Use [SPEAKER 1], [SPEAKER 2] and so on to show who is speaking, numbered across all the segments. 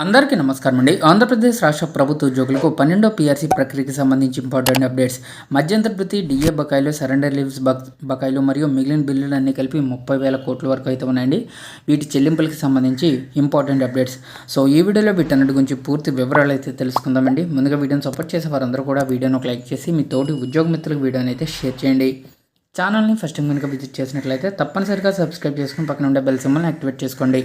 [SPEAKER 1] అందరికీ నమస్కారం అండి. ఆంధ్రప్రదేశ్ రాష్ట్ర ప్రభుత్వ ఉద్యోగులకు పన్నెండో పీఆర్సీ ప్రక్రియకి సంబంధించి ఇంపార్టెంట్ అప్డేట్స్. మధ్యంతర వృత్తి డిఏ బకాయిలు సరెండర్ లీవ్స్ బకాయిలు మరియు మిగిలిన బిల్లులు అన్నీ కలిపి ముప్పై వేల కోట్ల వరకు అయితే ఉన్నాయండి. వీటి చెల్లింపులకి సంబంధించి ఇంపార్టెంట్ అప్డేట్స్. సో ఈ వీడియోలో వీటన్నిటి గురించి పూర్తి వివరాలు అయితే తెలుసుకుందామండి. ముందుగా వీడియోని సపోర్ట్ చేసే వారందరూ కూడా వీడియోను ఒక లైక్ చేసి మీ తోటి ఉద్యోగ మిత్రులకు వీడియోని అయితే షేర్ చేయండి. ఛానల్ని ఫస్ట్ కనుక విజిట్ చేసినట్లయితే తప్పనిసరిగా సబ్స్క్రైబ్ చేసుకుని పక్కన ఉండే బెల్ సింబల్ని యాక్టివేట్ చేసుకోండి.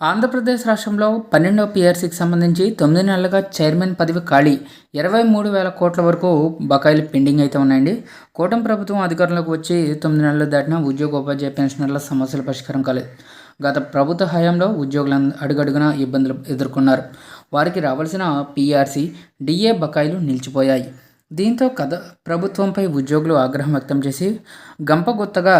[SPEAKER 1] ఆంధ్రప్రదేశ్ రాష్ట్రంలో పన్నెండవ పిఆర్సీకి సంబంధించి తొమ్మిది నెలలుగా చైర్మన్ పదవి ఖాళీ. ఇరవై మూడు వేల కోట్ల వరకు బకాయిలు పెండింగ్ అయితే ఉన్నాయండి. కూటమి ప్రభుత్వం అధికారంలోకి వచ్చి తొమ్మిది నెలలు దాటిన ఉద్యోగ ఉపాధ్యాయ పెన్షనర్ల సమస్యల పరిష్కారం కాలేదు. గత ప్రభుత్వ హయాంలో ఉద్యోగులు అడుగడుగున ఇబ్బందులు ఎదుర్కొన్నారు. వారికి రావాల్సిన పీఆర్సీ డిఏ బకాయిలు నిలిచిపోయాయి. దీంతో కథ ప్రభుత్వంపై ఉద్యోగులు ఆగ్రహం వ్యక్తం చేసి గంపగొత్తగా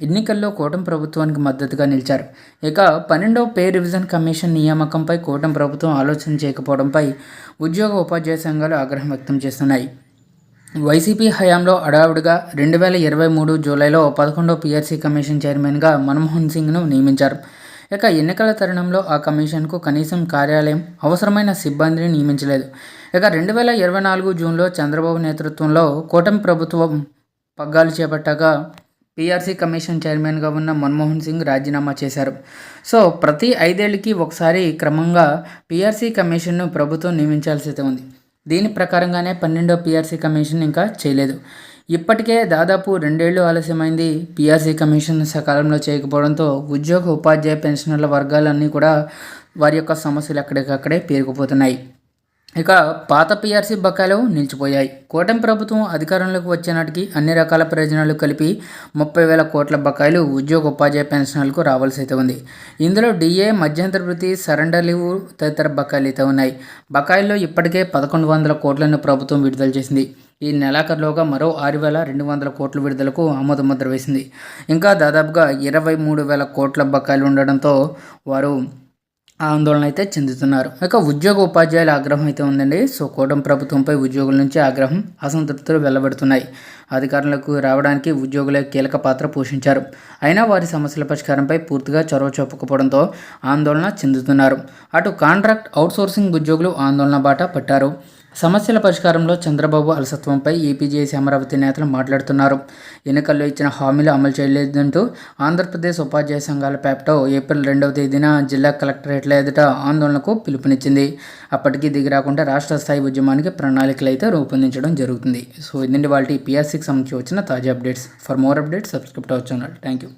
[SPEAKER 1] ఎన్నికల్లో కూటమి ప్రభుత్వానికి మద్దతుగా నిలిచారు. ఇక పన్నెండవ పే రివిజన్ కమిషన్ నియామకంపై కూటమి ప్రభుత్వం ఆలోచన చేయకపోవడంపై ఉద్యోగ ఉపాధ్యాయ సంఘాలు ఆగ్రహం వ్యక్తం చేస్తున్నాయి. వైసీపీ హయాంలో అడావుడిగా రెండు వేల ఇరవై మూడు జూలైలో పదకొండవ పిఆర్సీ కమిషన్ చైర్మన్గా మన్మోహన్ సింగ్ను నియమించారు. ఇక ఎన్నికల తరుణంలో ఆ కమిషన్కు కనీసం కార్యాలయం అవసరమైన సిబ్బందిని నియమించలేదు. ఇక రెండు వేల ఇరవై నాలుగు జూన్లో చంద్రబాబు నేతృత్వంలో కూటమి ప్రభుత్వం పగ్గాలు చేపట్టాక పీఆర్సీ కమిషన్ చైర్మన్గా ఉన్న మన్మోహన్ సింగ్ రాజీనామా చేశారు. సో ప్రతి ఐదేళ్ళకి ఒకసారి క్రమంగా పీఆర్సీ కమిషన్ను ప్రభుత్వం నియమించాల్సి ఉంది. దీని ప్రకారంగానే పన్నెండో పీఆర్సీ కమిషన్ ఇంకా చేయలేదు. ఇప్పటికే దాదాపు రెండేళ్ళు ఆలస్యమైంది పీఆర్సీ కమిషన్ సకాలంలో చేయకపోవడంతో ఉద్యోగ ఉపాధ్యాయ పెన్షనర్ల వర్గాలన్నీ కూడా వారి యొక్క సమస్యలు ఎక్కడికక్కడే పేరుకుపోతున్నాయి. ఇక పాత పీఆర్సీ బకాయిలు నిలిచిపోయాయి. కూటమి ప్రభుత్వం అధికారంలోకి వచ్చేనాటికి అన్ని రకాల ప్రయోజనాలు కలిపి ముప్పై వేల కోట్ల బకాయిలు ఉద్యోగ ఉపాధ్యాయ పెన్షన్లకు రావాల్సి అయితే ఉంది. ఇందులో డిఏ మధ్యంతర వృత్తి సరెండర్ లీవ్ తదితర బకాయిలు అయితే ఉన్నాయి. బకాయిల్లో ఇప్పటికే పదకొండు వందల కోట్లను ప్రభుత్వం విడుదల చేసింది. ఈ నెలాఖరులోగా మరో ఆరు వేల రెండు వందల కోట్ల విడుదలకు ఆమోదముద్ర వేసింది. ఇంకా దాదాపుగా ఇరవై మూడు వేల కోట్ల బకాయిలు ఉండడంతో వారు ఆందోళన అయితే చెందుతున్నారు. ఇక ఉద్యోగ ఉపాధ్యాయుల ఆగ్రహం అయితే ఉందండి. సో కూటమి ప్రభుత్వంపై ఉద్యోగుల నుంచి ఆగ్రహం అసంతృప్తులు వెల్లబడుతున్నాయి. అధికారులకు రావడానికి ఉద్యోగులే కీలక పాత్ర పోషించారు. అయినా వారి సమస్యల పరిష్కారంపై పూర్తిగా చొరవ చూపకపోవడంతో ఆందోళన చెందుతున్నారు. అటు కాంట్రాక్ట్ అవుట్సోర్సింగ్ ఉద్యోగులు ఆందోళన బాట పట్టారు. సమస్యల పరిష్కారంలో చంద్రబాబు అలసత్వంపై ఏపీజేసీ అమరావతి నేతలు మాట్లాడుతున్నారు. ఎన్నికల్లో ఇచ్చిన హామీలు అమలు చేయలేదంటూ ఆంధ్రప్రదేశ్ ఉపాధ్యాయ సంఘాల పేపటో ఏప్రిల్ రెండవ తేదీన జిల్లా కలెక్టరేట్ల ఎదుట ఆందోళనకు పిలుపునిచ్చింది. అప్పటికీ దిగిరాకుండా రాష్ట్ర స్థాయి ఉద్యమానికి ప్రణాళికలు అయితే రూపొందించడం జరుగుతుంది. సో ఇదండి వాళ్ళ పిఆర్సీకి సంబంధించి వచ్చిన తాజా updates. For more updates subscribe our channel thank you